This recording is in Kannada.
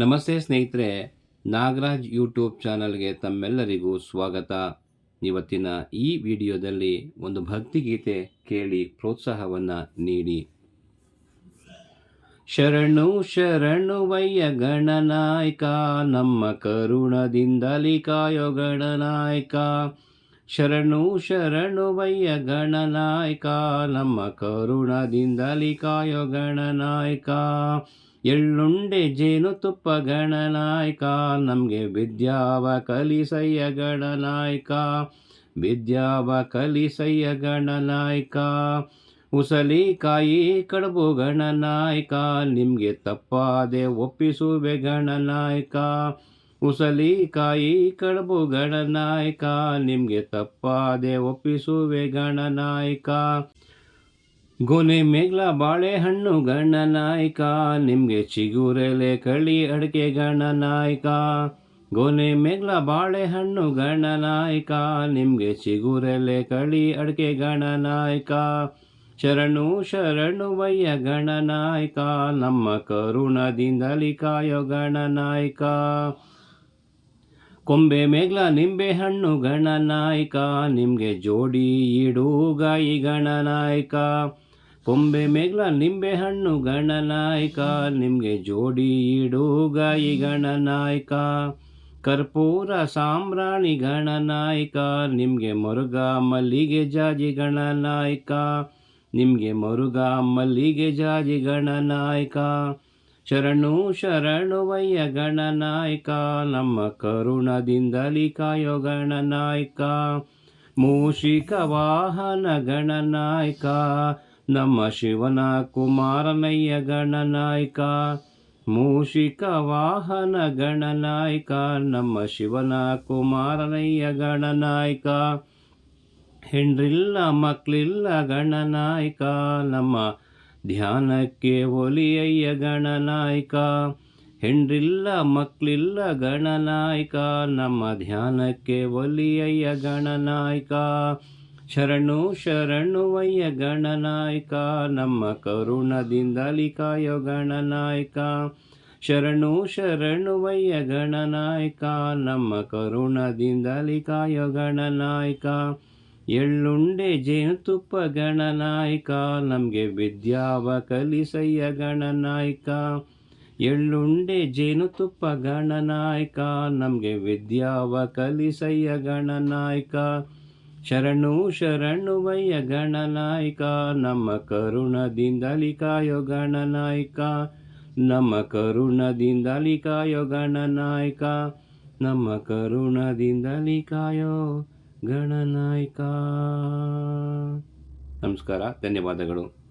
ನಮಸ್ತೆ ಸ್ನೇಹಿತರೆ, ನಾಗರಾಜ್ ಯೂಟ್ಯೂಬ್ ಚಾನಲ್ಗೆ ತಮ್ಮೆಲ್ಲರಿಗೂ ಸ್ವಾಗತ. ಇವತ್ತಿನ ಈ ವಿಡಿಯೋದಲ್ಲಿ ಒಂದು ಭಕ್ತಿಗೀತೆ ಕೇಳಿ ಪ್ರೋತ್ಸಾಹವನ್ನು ನೀಡಿ. ಶರಣು ಶರಣು ವಯ್ಯ ಗಣನಾಯಕ, ನಮ್ಮ ಕರುಣದಿಂದಲಿ ಕಾಯೋ ಗಣನಾಯಕ. ಶರಣು ಶರಣು ವಯ್ಯ ಗಣನಾಯಕ, ನಮ್ಮ ಕರುಣದಿಂದಲಿ ಕಾಯೋ ಗಣನಾಯಕ. ಎಳ್ಳುಂಡೆ ಜೇನುತುಪ್ಪ ಗಣನಾಯಕ, ನಮಗೆ ವಿದ್ಯಾವ ಕಲಿಸಯ್ಯ ಗಣನಾಯಕ, ವಿದ್ಯಾವ ಕಲಿಸಯ್ಯ ಗಣನಾಯಕ ಉಸಲಿಕಾಯಿ ಕಡುಬು ಗಣನಾಯಕ, ನಿಮಗೆ ತಪ್ಪಾದೆ ಒಪ್ಪಿಸುವೆ ಗಣನಾಯ್ಕ, ಉಸಲಿ ಕಾಯಿ ಕಡುಬು ಗಣನಾಯಕ, ನಿಮಗೆ ತಪ್ಪಾದೆ ಒಪ್ಪಿಸುವೆ ಗಣನಾಯಕ. ಗೊನೆ ಮೇಗ್ಲ ಬಾಳೆಹಣ್ಣು ಗಣನಾಯಕ ನಿಮಗೆ ಚಿಗುರೆಲೆ ಕಳಿ ಅಡಿಕೆ ಗಣನಾಯಕ ಗೊನೆ ಮೇಗ್ಲ ಬಾಳೆಹಣ್ಣು ಗಣನಾಯಕ ನಿಮಗೆ ಚಿಗುರೆಲೆ ಕಳಿ ಅಡಿಕೆ ಗಣನಾಯಕ ಶರಣು ಶರಣು ವಯ್ಯ ಗಣನಾಯಕ ನಮ್ಮ ಕರುಣದಿಂದಲಿ ಕಾಯೋ ಗಣನಾಯಕ ಕೊಂಬೆ ಮೇಗ್ಲ ನಿಂಬೆ ಹಣ್ಣು ಗಣನಾಯಕ ನಿಮಗೆ ಜೋಡಿ ಇಡುಗಾಯಿ ಗಣನಾಯಕ ಕೊಂಬೆ ಮೇಗ್ಲ, ನಿಂಬೆ ಹಣ್ಣು ಗಣನಾಯಕ, ನಿಮಗೆ ಜೋಡಿ ಇಡುಗಾಯಿ ಗಣನಾಯಕ. ಕರ್ಪೂರ ಸಾಮ್ರಾಣಿ ಗಣನಾಯಕ, ನಿಮಗೆ ಮರುಗ ಮಲ್ಲಿಗೆ ಜಾಜಿ ಗಣನಾಯಕ. ನಿಮಗೆ ಮರುಗ ಮಲ್ಲಿಗೆ ಜಾಜಿ ಗಣನಾಯಕ. ಶರಣು ಶರಣು ವಯ್ಯ ಗಣನಾಯಕ, ನಮ್ಮ ಕರುಣದಿಂದಲಿ ಕಾಯೋ ಗಣನಾಯಕ. ಮೂಷಿಕ ವಾಹನ ಗಣನಾಯಕ. ನಮ್ಮ ಶಿವನ ಕುಮಾರನಯ್ಯ ಗಣನಾಯಕ ಮೂಷಿಕ ವಾಹನ ಗಣನಾಯಕ ನಮ್ಮ ಶಿವನ ಕುಮಾರನಯ್ಯ ಗಣನಾಯಕ ಹೆಂಡ್ರಿಲ್ಲ ಮಕ್ಕಳಿಲ್ಲ ಗಣನಾಯಕ ನಮ್ಮ ಧ್ಯಾನಕ್ಕೆ ಒಲಿಯಯ್ಯ ಗಣನಾಯಕ ಹೆಂಡ್ರಿಲ್ಲ ಮಕ್ಕಳಿಲ್ಲ ಗಣನಾಯಕ ನಮ್ಮ ಧ್ಯಾನಕ್ಕೆ ಒಲಿಯಯ್ಯ ಗಣನಾಯಕ ಶರಣು ಶರಣು ವಯ್ಯ ಗಣನಾಯಕ, ನಮ್ಮ ಕರುಣದಿಂದಲಿ ಕಾಯೋ ಗಣನಾಯಕ. ಶರಣು ಶರಣು ವಯ್ಯ ಗಣನಾಯಕ, ನಮ್ಮ ಕರುಣದಿಂದಲಿ ಕಾಯೋ ಗಣನಾಯಕ. ಎಳ್ಳುಂಡೆ ಜೇನುತುಪ್ಪ ಗಣನಾಯಕ, ನಮಗೆ ವಿದ್ಯಾವ ಕಲಿಸಯ್ಯ ಗಣನಾಯಕ. ಎಳ್ಳುಂಡೆ ಜೇನುತುಪ್ಪ ಗಣನಾಯಕ, ನಮಗೆ ವಿದ್ಯಾವ ಕಲಿಸಯ್ಯ ಗಣನಾಯಕ. ಶರಣು ಶರಣು ವಯ್ಯ ಗಣನಾಯಕ, ನಮ್ಮ ಕರುಣದಿಂದಲಿ ಕಾಯೋ ಗಣನಾಯಕ, ನಮ್ಮ ಕರುಣದಿಂದಲಿ ಕಾಯೋ ಗಣನಾಯಕ, ನಮ್ಮ ಕರುಣದಿಂದಲಿ ಕಾಯೋ ಗಣನಾಯಕ. ನಮಸ್ಕಾರ, ಧನ್ಯವಾದಗಳು.